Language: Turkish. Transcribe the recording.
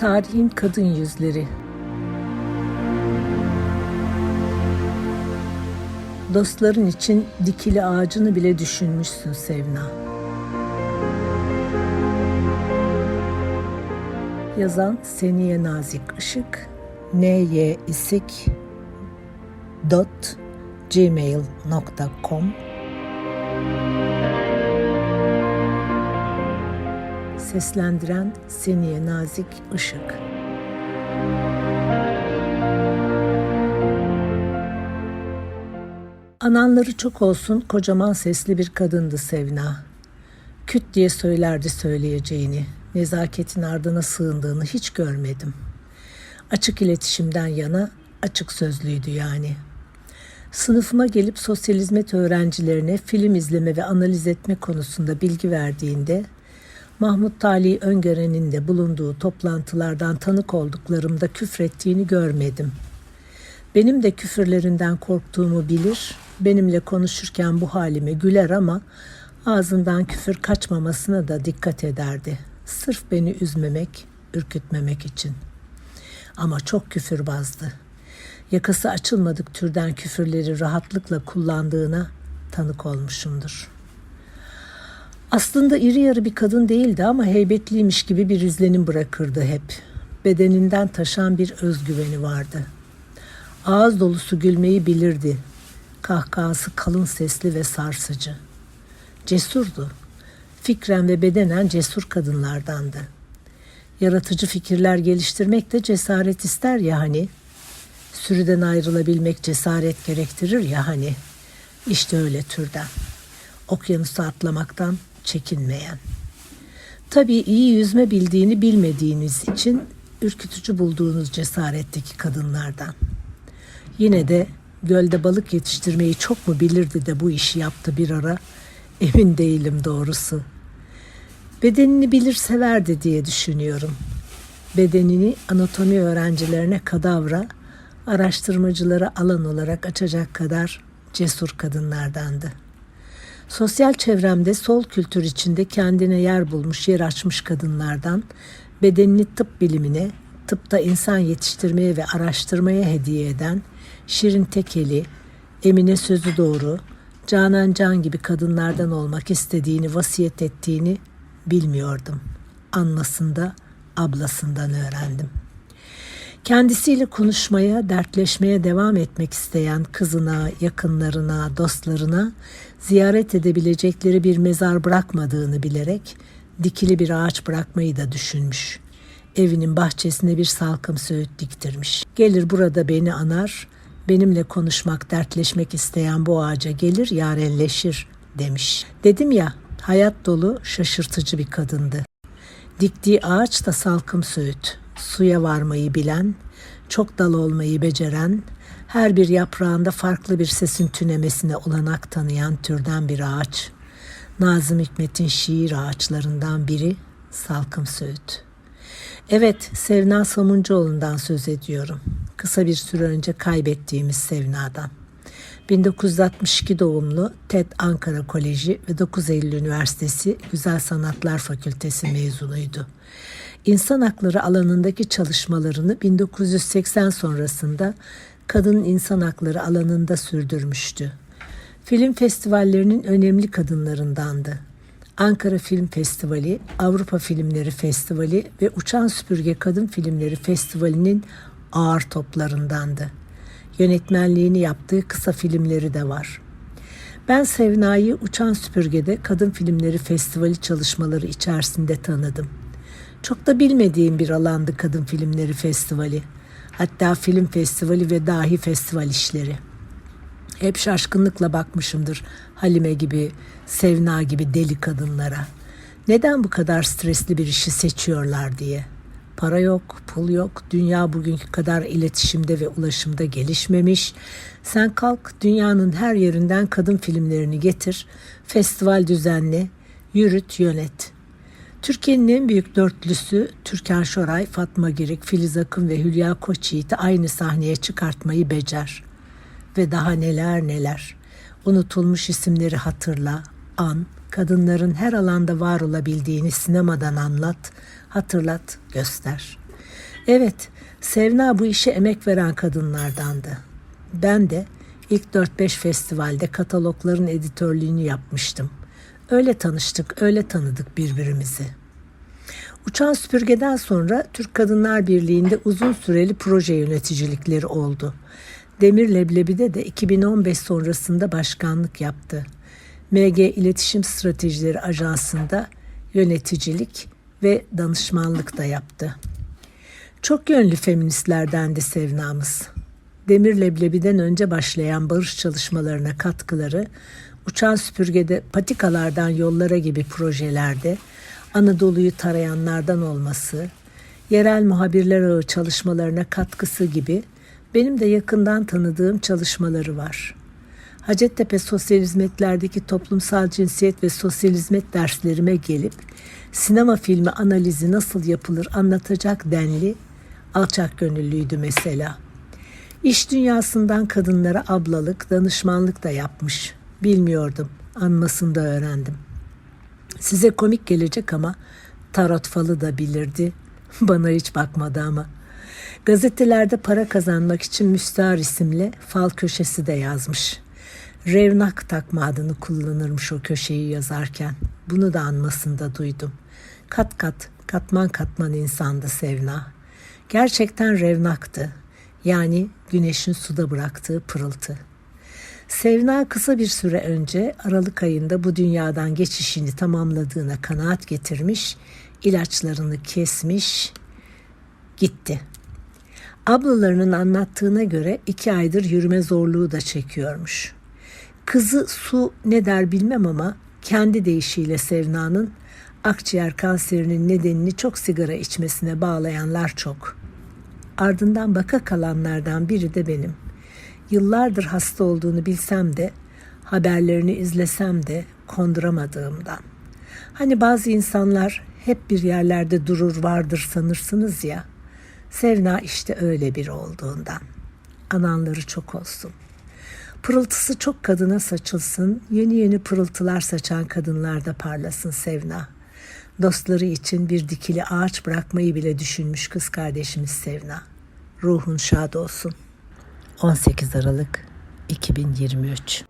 Tarihin kadın yüzleri. Dostların için dikili ağacını bile düşünmüşsün Sevna. Yazan Seniye Nazik Işık, ny isik dot gmail.com Seslendiren Seniye Nazik Işık Ananları çok olsun kocaman sesli bir kadındı Sevna. Küt diye söylerdi söyleyeceğini. Nezaketin ardına sığındığını hiç görmedim. Açık iletişimden yana açık sözlüydü yani. Sınıfıma gelip sosyal hizmet öğrencilerine film izleme ve analiz etme konusunda bilgi verdiğinde Mahmut Tali Öngören'in de bulunduğu toplantılardan tanık olduklarımda küfrettiğini görmedim. Benim de küfürlerinden korktuğumu bilir, benimle konuşurken bu halime güler ama ağzından küfür kaçmamasına da dikkat ederdi. Sırf beni üzmemek, ürkütmemek için. Ama çok küfürbazdı. Yakası açılmadık türden küfürleri rahatlıkla kullandığına tanık olmuşumdur.'' Aslında iri yarı bir kadın değildi ama heybetliymiş gibi bir izlenim bırakırdı hep. Bedeninden taşan bir özgüveni vardı. Ağız dolusu gülmeyi bilirdi. Kahkahası kalın sesli ve sarsıcı. Cesurdu. Fikren ve bedenen cesur kadınlardandı. Yaratıcı fikirler geliştirmek de cesaret ister ya hani. Sürüden ayrılabilmek cesaret gerektirir ya hani. İşte öyle türden. Okyanusu atlamaktan çekinmeyen. Tabii iyi yüzme bildiğini bilmediğiniz için ürkütücü bulduğunuz cesaretteki kadınlardan. Yine de gölde balık yetiştirmeyi çok mu bilirdi de bu işi yaptı bir ara emin değilim doğrusu. Bedenini bilir severdi diye düşünüyorum. Bedenini anatomi öğrencilerine kadavra, araştırmacılara alan olarak açacak kadar cesur kadınlardandı.'' Sosyal çevremde sol kültür içinde kendine yer bulmuş, yer açmış kadınlardan bedenini tıp bilimine, tıpta insan yetiştirmeye ve araştırmaya hediye eden Şirin Tekeli, Emine Sözü Doğru, Canan Can gibi kadınlardan olmak istediğini vasiyet ettiğini bilmiyordum. Anlasında, ablasından öğrendim. Kendisiyle konuşmaya, dertleşmeye devam etmek isteyen kızına, yakınlarına, dostlarına ziyaret edebilecekleri bir mezar bırakmadığını bilerek dikili bir ağaç bırakmayı da düşünmüş. Evinin bahçesine bir salkım söğüt diktirmiş. Gelir burada beni anar, benimle konuşmak, dertleşmek isteyen bu ağaca gelir, yarelleşir demiş. Dedim ya, hayat dolu, şaşırtıcı bir kadındı. Diktiği ağaç da salkım söğüt suya varmayı bilen, çok dal olmayı beceren, her bir yaprağında farklı bir sesin tünemesine olanak tanıyan türden bir ağaç. Nazım Hikmet'in şiir ağaçlarından biri Salkım Söğüt. Evet, Sevna Samuncuoğlu'ndan söz ediyorum. Kısa bir süre önce kaybettiğimiz Sevna'dan. 1962 doğumlu TED Ankara Koleji ve 9 Eylül Üniversitesi Güzel Sanatlar Fakültesi mezunuydu. İnsan hakları alanındaki çalışmalarını 1980 sonrasında kadın insan hakları alanında sürdürmüştü. Film festivallerinin önemli kadınlarındandı. Ankara Film Festivali, Avrupa Filmleri Festivali ve Uçan Süpürge Kadın Filmleri Festivali'nin ağır toplarındandı. Yönetmenliğini yaptığı kısa filmleri de var. Ben Sevna'yı Uçan Süpürge'de Kadın Filmleri Festivali çalışmaları içerisinde tanıdım. Çok da bilmediğim bir alandı kadın filmleri festivali. Hatta film festivali ve dahi festival işleri. Hep şaşkınlıkla bakmışımdır Halime gibi, Sevna gibi deli kadınlara. Neden bu kadar stresli bir işi seçiyorlar diye. Para yok, pul yok, dünya bugünkü kadar iletişimde ve ulaşımda gelişmemiş. Sen kalk dünyanın her yerinden kadın filmlerini getir, festival düzenle, yürüt, yönet.'' Türkiye'nin en büyük dörtlüsü Türkan Şoray, Fatma Girik, Filiz Akın ve Hülya Koçyiğit'i aynı sahneye çıkartmayı becer. Ve daha neler neler. Unutulmuş isimleri hatırla, an, kadınların her alanda var olabildiğini sinemadan anlat, hatırlat, göster. Evet, Sevna bu işe emek veren kadınlardandı. Ben de ilk 4-5 festivalde katalogların editörlüğünü yapmıştım. Öyle tanıştık, öyle tanıdık birbirimizi. Uçan süpürgeden sonra Türk Kadınlar Birliği'nde uzun süreli proje yöneticilikleri oldu. Demir Leblebi'de de 2015 sonrasında başkanlık yaptı. MG İletişim Stratejileri Ajansı'nda yöneticilik ve danışmanlık da yaptı. Çok yönlü feministlerdendi Sevnamız. Demir Leblebi'den önce başlayan barış çalışmalarına katkıları, uçan süpürgede patikalardan yollara gibi projelerde Anadolu'yu tarayanlardan olması, yerel muhabirler ağı çalışmalarına katkısı gibi benim de yakından tanıdığım çalışmaları var. Hacettepe Sosyal Hizmetler'deki toplumsal cinsiyet ve sosyal hizmet derslerime gelip sinema filmi analizi nasıl yapılır anlatacak denli alçak gönüllüydü mesela. İş dünyasından kadınlara ablalık, danışmanlık da yapmış. Bilmiyordum. Anmasını da öğrendim. Size komik gelecek ama tarot falı da bilirdi. Bana hiç bakmadı ama. Gazetelerde para kazanmak için Müstahar isimle fal köşesi de yazmış. Revnak takma adını kullanırmış o köşeyi yazarken. Bunu da anmasında duydum. Kat kat, katman katman insandı Sevna. Gerçekten revnaktı. Yani güneşin suda bıraktığı pırıltı. Sevna kısa bir süre önce Aralık ayında bu dünyadan geçişini tamamladığına kanaat getirmiş, ilaçlarını kesmiş, gitti. Ablalarının anlattığına göre iki aydır yürüme zorluğu da çekiyormuş. Kızı su ne der bilmem ama kendi deyişiyle Sevna'nın akciğer kanserinin nedenini çok sigara içmesine bağlayanlar çok. Ardından baka kalanlardan biri de benim. Yıllardır hasta olduğunu bilsem de haberlerini izlesem de konduramadığımdan. Hani bazı insanlar hep bir yerlerde durur vardır sanırsınız ya. Sevna işte öyle bir olduğundan. Ananları çok olsun. Pırıltısı çok kadına saçılsın, yeni yeni pırıltılar saçan kadınlarda parlasın Sevna. Dostları için bir dikili ağaç bırakmayı bile düşünmüş kız kardeşimiz Sevna. Ruhun şad olsun. 18 Aralık 2023